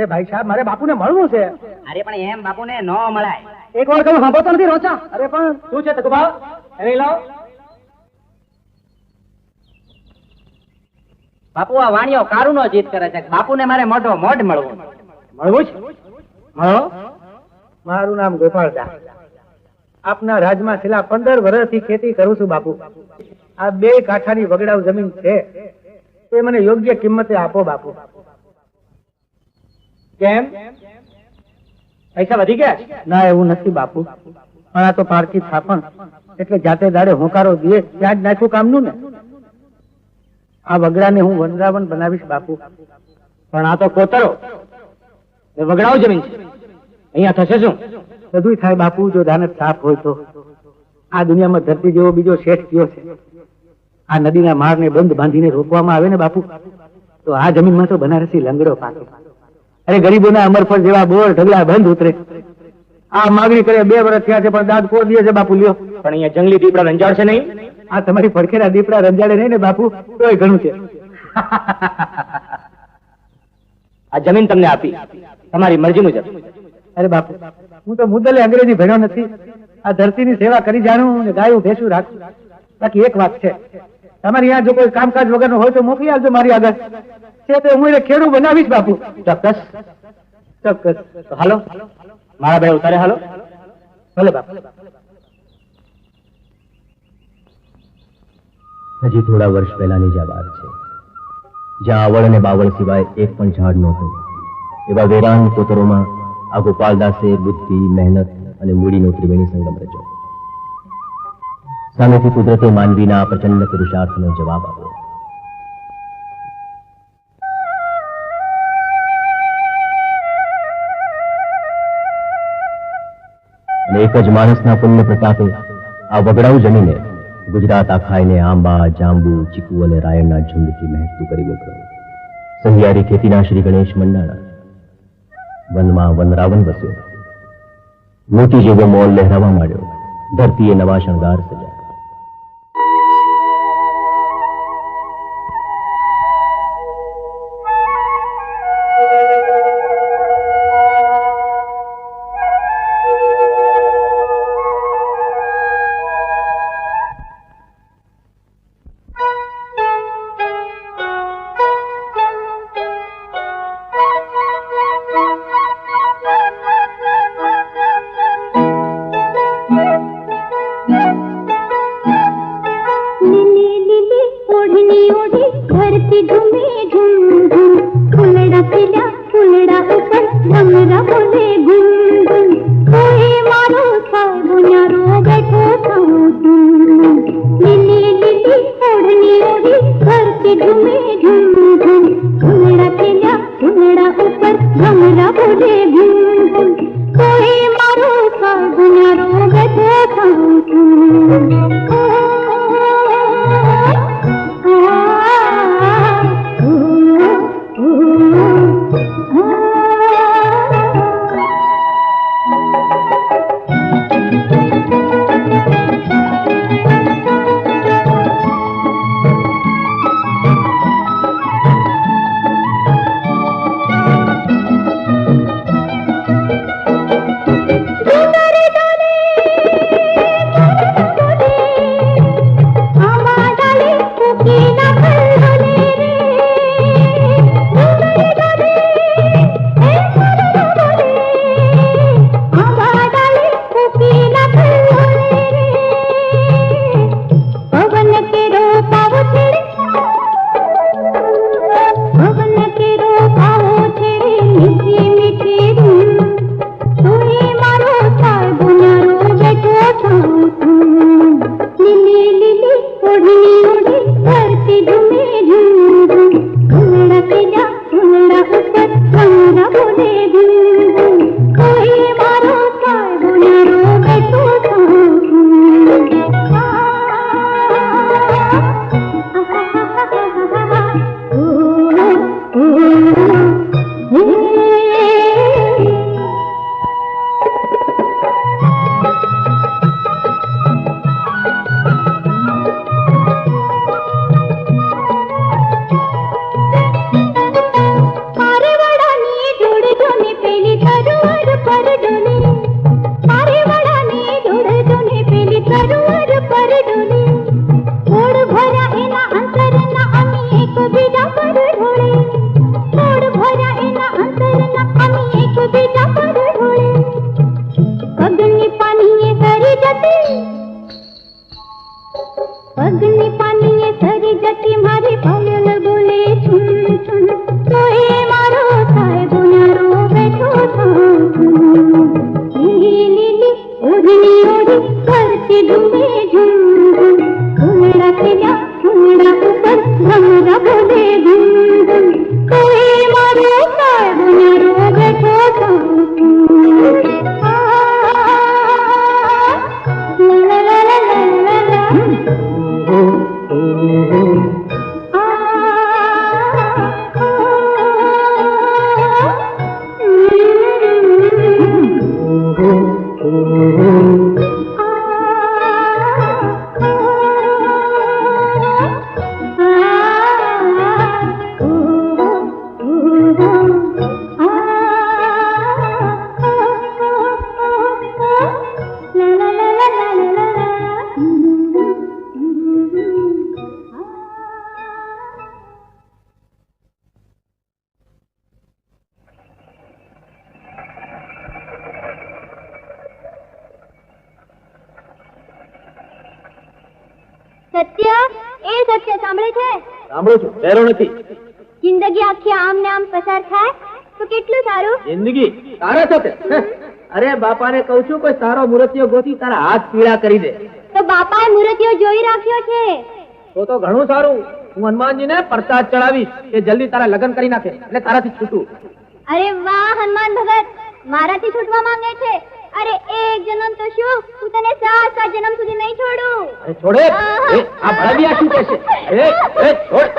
અરે ભાઈ સાહેબ મારે બાપુને મળવું છે. અરે પણ એમ બાપુને ન મળાય. એક વાર તમે સાંભળતો નથી રોચા? અરે પણ શું છે તકુભા એને લાવ. બાપુ આ વાણિયો કારુ નો જીત કરે છે. બાપુને મારે મોઢો મોઢ મળવું મળવું છે? મળો. મારું નામ ગોપાલદાસ આપના રાજમાં છેલ્લા પંદર વર્ષથી ખેતી કરું છું બાપુ. આ બે કાંઠાની વગડાઉ જમીન છે. તે મને યોગ્ય કિંમતે આપો બાપુ. કેમ? પૈસા વધી ગયા? ના એવું નથી બાપુ. પણ આ તો પારકી થાપણ. એટલે જાતે દાડે હોકારો દે ત્યાં જ નાખ્યું કામનું ને. આ વગડાને હું વનરાવન બનાવીશ બાપુ. પણ આ તો કોતરો. વગડાઓ જમીન છે. અહીંયા થશે શું? બધું થાય બાપુ જો દાનત સાફ હોય તો. આ દુનિયામાં ધરતી જેવો બીજો શેઠ કયો છે? આ નદીના માળને બંધ બાંધીને રોકવામાં આવે ને બાપુ? તો આ જમીનમાં તો બનારસી લંગડો પાકે. અરે ગરીબોના અમરફળ જેવા બોર ઢગલા બંધ ઉતરે. આ માગણી કરે બે વર્ષ થયા છે પણ દાદ કોર દે છે બાપુ લ્યો. પણ અહીંયા જંગલી દીપડા રંજાડશે નહીં? આ તમારી પડખેરા દીપડા રંજાડે નહીં ને બાપુ તોય ઘણું છે. આ જમીન તમને આપી. તમારી મરજી મુજબ. અરે બાપુ હું તો મુદ્દલે અંગ્રેજી ભણ્યો નથી. આ ધરતીની સેવા કરી જાણું ને ગાયું ભેસું રાખું. બાકી એક વાત છે. તમારી અહીંયા જો કોઈ કામકાજ વગરનું હોય તો મોકલી આવજો મારી આગળ. છે તો હું એને ખેડૂ બનાવીશ બાપુ. ચોક્કસ. ચોક્કસ. હાલો. મારા ભાઈ ઉતારે, હાલો. ભલે બાપુ. હજી થોડા વર્ષ પહેલાની જ આ વાત છે. જ્યાં આવળ અને બાવળ સિવાય એક પણ ઝાડ નહોતું. એવા વેરાન કોતરોમાં આ ગોપાલદાસે બુદ્ધિ, મહેનત અને મૂડીનો ત્રિવેણી સંગમ રચ્યો. સામેથી કુદરતે માનવીના પ્રચંડ પુરુષાર્થનો જવાબ આપ્યો. અને એક જ માણસના પુણ્ય પ્રતાપે આ વગડાઉ જમીને ગુજરાત આખાઈને આંબા, જાંબુ, ચીકુ અને રાયણના ઝુંડથી મહેકતું કરી મોકલ્યું. સહિયારી ખેતીના શ્રી ગણેશ મંડાણા વનમાં વનરાવન વસ્યો. મોતી જેવો મોલ લહેરાવા માંડ્યો. ધરતીએ નવા શણગાર સજ્યા धरती घूमे घूम घूम फुलड़ा खिला फुलड़ा ऊपर भंगरा बोले घूम घूम कोई मारो साबुना रो बैठो साओ तुम लिली लिली, ओढ़नी ओढ़ी धरती घूमे घूम घूम फुलड़ा खिला फुलड़ा ऊपर भंगरा बोले घूम घूम कोई मारो साबुना रो बैठो साओ तुम અગ્નિ પાનીએ સરી જતી મારી ભવેલ બોલે, છુન છુન તો મારો થાય ગુનારો બેઠો છું લીલી ઓઢણી ઓઢી કરતી ડુંબે ઝુમ Oh. સત્ય? એ સત્ય સાંભળે છે? સાંભળો છું. પહેરો નથી. જિંદગી આખી આમ ને આમ પસાર થાય? તો કેટલું સારું? જિંદગી તારા સાથે. અરે બાપાને કહું છું કોઈ સારો મૂર્તિઓ ગોતી તારા હાથ પીળા કરી દે. તો બાપાએ મૂર્તિઓ જોઈ રાખ્યો છે? તો તો ઘણું સારું. હું હનુમાનજીને પ્રસાદ ચડાવીશ કે જલ્દી તારા લગ્ન કરી નાખે. એટલે તારાથી છૂટું. અરે વાહ હનુમાન ભગત. મારાથી છૂટવા માંગે છે. અરે એક જન્મ તો શું? હું તને સાત સાત જન્મ સુધી નહીં છોડું. છોડે? આ ભળવિયા શું કહેશે એ, એ, છોડ.